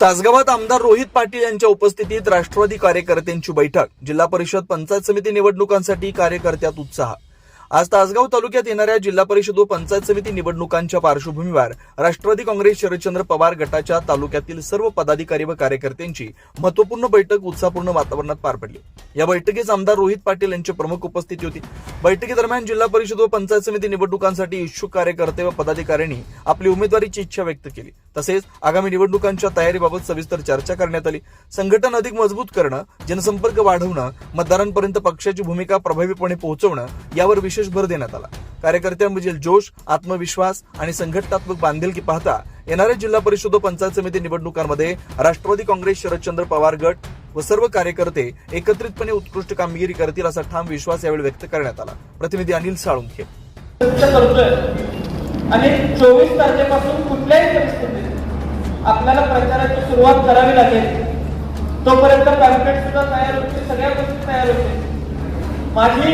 तासगावात आमदार रोहित पाटील यांच्या उपस्थितीत राष्ट्रवादी कार्यकर्त्यांची बैठक. जिल्हा परिषद पंचायत समिती निवडणुकांसाठी कार्यकर्त्यात उत्साह. आज तासगाव तालुक्यात येणाऱ्या जिल्हा परिषद व पंचायत समिती निवडणुकांच्या पार्श्वभूमीवर राष्ट्रवादी काँग्रेस शरदचंद्र पवार गटाच्या तालुक्यातील सर्व पदाधिकारी व कार्यकर्त्यांची महत्त्वपूर्ण बैठक उत्साहपूर्ण वातावरणात पार पडली. या बैठकीस आमदार रोहित पाटील यांची प्रमुख उपस्थिती होती. बैठकीदरम्यान जिल्हा परिषद व पंचायत समिती निवडणुकांसाठी इच्छुक कार्यकर्ते व पदाधिकाऱ्यांनी आपली उमेदवारीची इच्छा व्यक्त केली. तसेच आगामी निवडणुकांच्या तयारीबाबत सविस्तर चर्चा करण्यात आली. संघटन अधिक मजबूत करणं जनसंपर्क वाढवणं मतदारांपर्यंत पक्षाची भूमिका प्रभावीपणे पोहोचवणं यावर विशेष भर देण्यात आला. कार्यकर्त्यांमधील जोश आत्मविश्वास आणि संघटनात्मक बांधिलकी पाहता येणाऱ्या जिल्हा परिषद व पंचायत समिती निवडणुकांमध्ये राष्ट्रवादी काँग्रेस शरदचंद्र पवार गट व सर्व कार्यकर्ते एकत्रितपणे उत्कृष्ट कामगिरी करतील असा ठाम विश्वास यावेळी व्यक्त करण्यात आला. प्रतिनिधी अनिल साळुंखे. आणि चोवीस तारखेपासून कुठल्याही परिस्थितीत आपल्याला प्रचाराची सुरुवात करावी लागेल. तोपर्यंत पॅम्पलेट सुद्धा तयार होते सगळ्या गोष्टी तयार होते माझी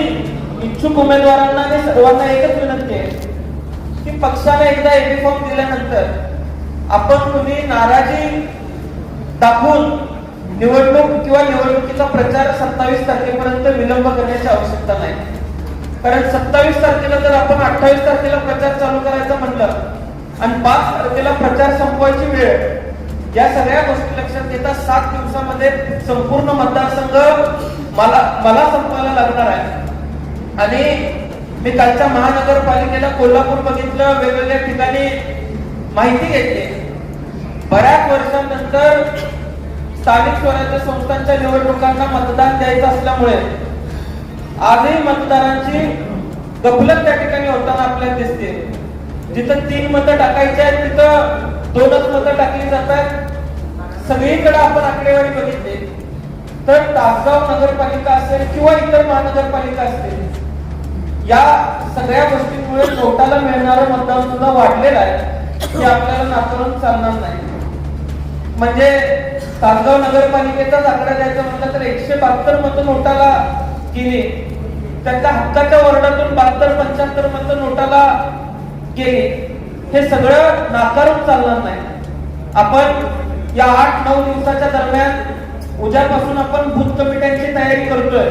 इच्छुक उमेदवारांना आणि सर्वांना एकच विनंती आहे की पक्षाला एकदा एबी फॉर्म दिल्यानंतर आपण तुम्ही नाराजी दाखवून निवडणूक किंवा निवडणुकीचा प्रचार सत्तावीस तारखेपर्यंत विलंब करण्याची आवश्यकता नाही. कारण सत्तावीस तारखेला जर आपण अठ्ठावीस तारखेला प्रचार चालू करायचा म्हणलं आणि पाच तारखेला प्रचार संपवायची वेळ या सगळ्या गोष्टी लक्षात घेता सात दिवसामध्ये संपूर्ण मतदारसंघ मला मला संपवायला लागणार आहे. आणि मी कालच्या महानगरपालिकेला कोल्हापूर बघितलं वेगवेगळ्या ठिकाणी माहिती घेतली. बऱ्याच वर्षांनंतर स्थानिक स्वराज्य संस्थांच्या निवडणुकांना मतदान द्यायचं असल्यामुळे आजही मतदारांची गफलत त्या ठिकाणी होताना आपल्याला दिसते. जिथं तीन मतं टाकायची आहेत तिथं दोनच मतं टाकली जातात. सगळीकडे आपण आकडेवारी बघितली. तर तासगाव नगरपालिका असेल किंवा इतर महानगरपालिका असतील या सगळ्या गोष्टींमुळे नोटाला मिळणारं मतदान सुद्धा वाढलेलं आहे हे आपल्याला नाकारून चालणार नाही. म्हणजे तासगाव नगरपालिकेचाच आकडा द्यायचा म्हटलं तर एकशे बहात्तर मतं नोटाला गेली. त्यांच्या हक्काच्या वर्डातून बहात्तर पंच्याहत्तर मतं नोटाला गेली. हे सगळं नाकारून चालणार नाही. आपण या आठ नऊ दिवसाच्या दरम्यान उद्यापासून आपण भूत कमिट्यांची तयारी करतोय.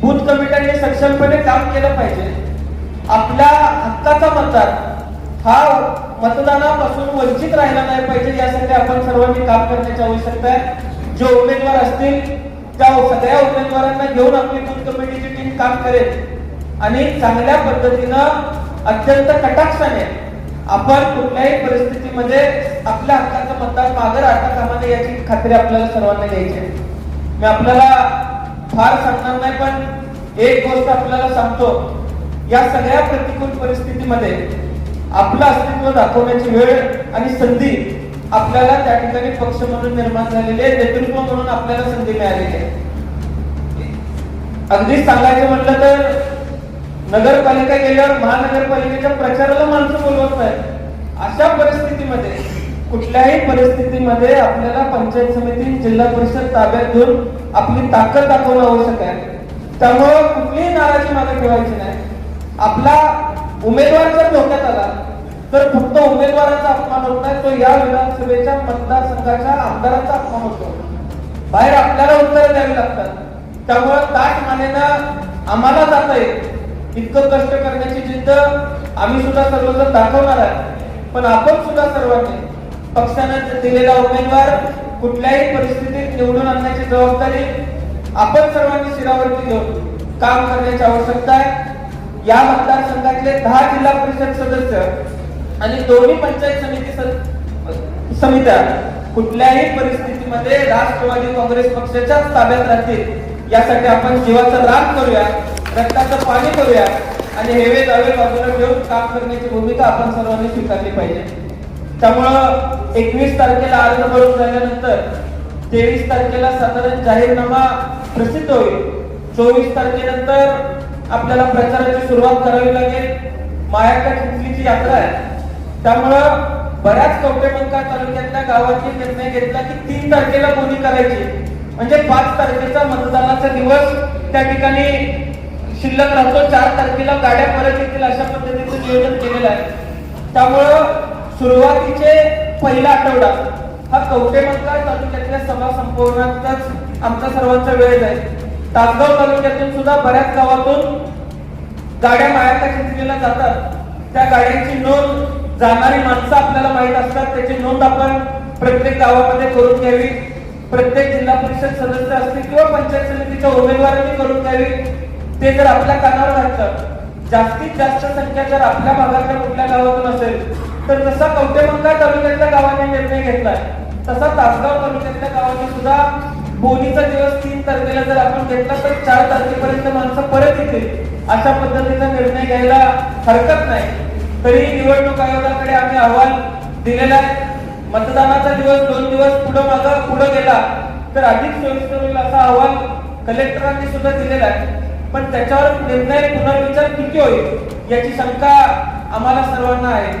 बूथ कमिट्यांनी सक्षमपणे काम केलं पाहिजे. आपल्या हक्काचा मतदार हा मतदानापासून वंचित राहिला नाही पाहिजे यासाठी आपण सर्वांनी काम करण्याची आवश्यकता आहे. जे उमेदवार असतील त्या सगळ्या उमेदवारांना घेऊन आपली बूथ कमिटीची टीम काम करेल. आणि चांगल्या पद्धतीनं अत्यंत कटाक्षाने आपण कुठल्याही परिस्थितीमध्ये आपल्या हक्काचा मतदार मागे राहता कामा नये याची खात्री आपल्याला सर्वांना घ्यायची आहे. मी आपल्याला फार सांगणार नाही पण एक गोष्ट आपल्याला सांगतो. या सगळ्या प्रतिकूल परिस्थितीमध्ये आपलं अस्तित्व दाखवण्याची वेळ आणि संधी आपल्याला त्या ठिकाणी पक्ष म्हणून निर्माण झालेली आहे नेतृत्व म्हणून आपल्याला संधी मिळालेली आहे. अगदी सांगायचं म्हटलं तर नगरपालिका गेल्यावर महानगरपालिकेच्या प्रचाराला माणसं बोलवत नाही अशा परिस्थितीमध्ये कुठल्याही परिस्थितीमध्ये आपल्याला पंचायत समिती जिल्हा परिषद ताब्यात घेऊन आपली ताकद दाखवणं आवश्यक आहे. त्यामुळं कुठलीही नाराजी मागे ठेवायची नाही. आपला उमेदवार जर धोक्यात आला तर फक्त उमेदवाराचा अपमान होत नाही तो या विधानसभेच्या मतदारसंघाच्या आमदारांचा अपमान होतो. बाहेर आपल्याला उत्तर द्यावी लागतात. त्यामुळं ताट मानेनं आम्हाला जाता येईल इतकं कष्ट करण्याची जिद्द आम्ही सुद्धा सर्वजण दाखवणार आहे. पण आपण सुद्धा सर्वांनी पक्षानं दिलेला उमेदवार कुठल्याही परिस्थितीत निवडून आणण्याची जबाबदारी आपण सर्वांनी शिरावरती घेऊन काम करण्याची आवश्यकता आहे. या मतदारसंघातले दहा जिल्हा परिषद सदस्य आणि दोन्ही पंचायत समिती समित्या कुठल्याही परिस्थितीमध्ये राष्ट्रवादी काँग्रेस पक्षाच्या ताब्यात राहतील यासाठी आपण जीवाचा राग करूया रक्ताचं पाणी करूया आणि हेवे दावे बाजूला ठेवून काम करण्याची भूमिका आपण सर्वांनी स्वीकारली पाहिजे. त्यामुळं एकवीस तारखेला अर्ज भरून झाल्यानंतर तेवीस तारखेला साधारण जाहीरनामा प्रसिद्ध होईल. चोवीस तारखेनंतर आपल्याला प्रचाराची सुरुवात करावी लागेल. मायाका चिंचलीची यात्रा आहे. त्यामुळं बऱ्याच कवटेमंका तालुक्यातल्या गावाची निर्णय घेतला की तीन तारखेला मोदी करायची. म्हणजे पाच तारखेचा मतदानाचा दिवस. त्या ठिकाणी शिल्लक राहतो. चार तारखेला गाड्या परत येतील अशा पद्धतीचं नियोजन केलेलं आहे. त्यामुळं सुरुवातीचे पहिला आठवडा. हा कवटेमंकाळ तालुक्यातल्या सभा संपवण्यातच आमचा सर्वांचा वेळ जाईल. तासगाव तालुक्यातून सुद्धा बऱ्याच गावातून गाड्या मायाता खेचलेल्या जातात. त्या गाड्यांची नोंद जाणारी माणसं आपल्याला माहीत असतात. त्याची नोंद आपण प्रत्येक गावामध्ये करून घ्यावी. प्रत्येक जिल्हा परिषद सदस्य असतील किंवा पंचायत समितीच्या उमेदवारांनी करून घ्यावी. ते जर आपल्या कानावर घातलं जास्तीत जास्त संख्या जर आपल्या भागातल्या कुठल्या गावातून असेल तर जसा कवटेमंका तालुक्यातल्या गावाने निर्णय घेतलाय तसा तासगाव तालुक्यातल्या गावाने सुद्धा बोलीचा दिवस तीन तारखेला जर आपण घेतला तर चार तारखेपर्यंत माणसं परत येतील. अशा पद्धतीचा निर्णय घ्यायला हरकत नाही. तरी निवडणूक आयोगाकडे आम्ही अहवाल दिलेला आहे. मतदानाचा दिवस दोन दिवस पुढे मागं पुढे गेला तर अधिक सोयीस्कर होईल असा अहवाल कलेक्टरांनी सुद्धा दिलेला आहे. पण त्याच्यावर निर्णय पुनर्विचार किती होईल याची शंका आम्हाला सर्वांना आहे.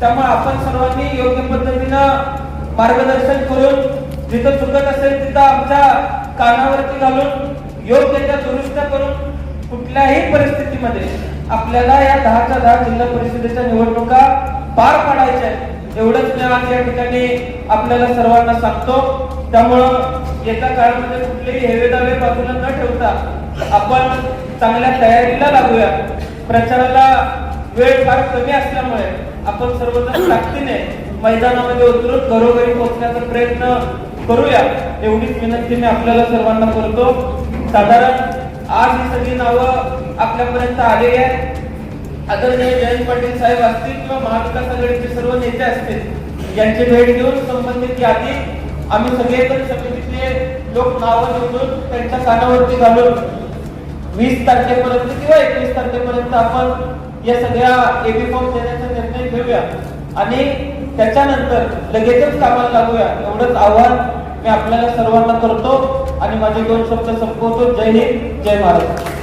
त्यामुळे आपण सर्वांनी योग्य पद्धतीनं मार्गदर्शन करून जिथं चुकत असेल तिथं आमच्या कानावरती घालून योग्य त्या दुरुस्त करून कुठल्याही परिस्थितीमध्ये आपल्याला या दहाच्या दहा जिल्हा परिषदेच्या निवडणुका पार पाडायच्या एवढंच मी आज या ठिकाणी आपल्याला सर्वांना सांगतो. त्यामुळं येत्या काळामध्ये कुठलेही हेवेदावे बाजूला न ठेवता आपण चांगल्या तयारीला लागूया. प्रचाराला वेळ फार कमी असल्यामुळे आपण सर्वजण ताकदीने मैदानामध्ये उतरून घरोघरी पोहोचण्याचा प्रयत्न करूया एवढीच विनंती मी आपल्याला सर्वांना करतो. साधारण आज ही सगळी नावं आपल्यापर्यंत आलेली आहेत. आदरणीय जयंत पाटील साहेब असतील किंवा महाविकास आघाडीचे सर्व नेते असतील यांची भेट घेऊन संबंधित यादी आम्ही सगळेजण समितीतले लोक नावं निवडून त्यांच्या कानावरती घालून वीस तारखेपर्यंत किंवा एकवीस तारखेपर्यंत आपण या सगळ्या एबी फॉर्म देण्याचा ठेवूया आणि त्याच्यानंतर लगेचच कामाला लागूया. एवढंच आव्हान मी आपल्याला सर्वांना करतो आणि माझे दोन शब्द संपवतो. जय हिंद जय महाराष्ट्र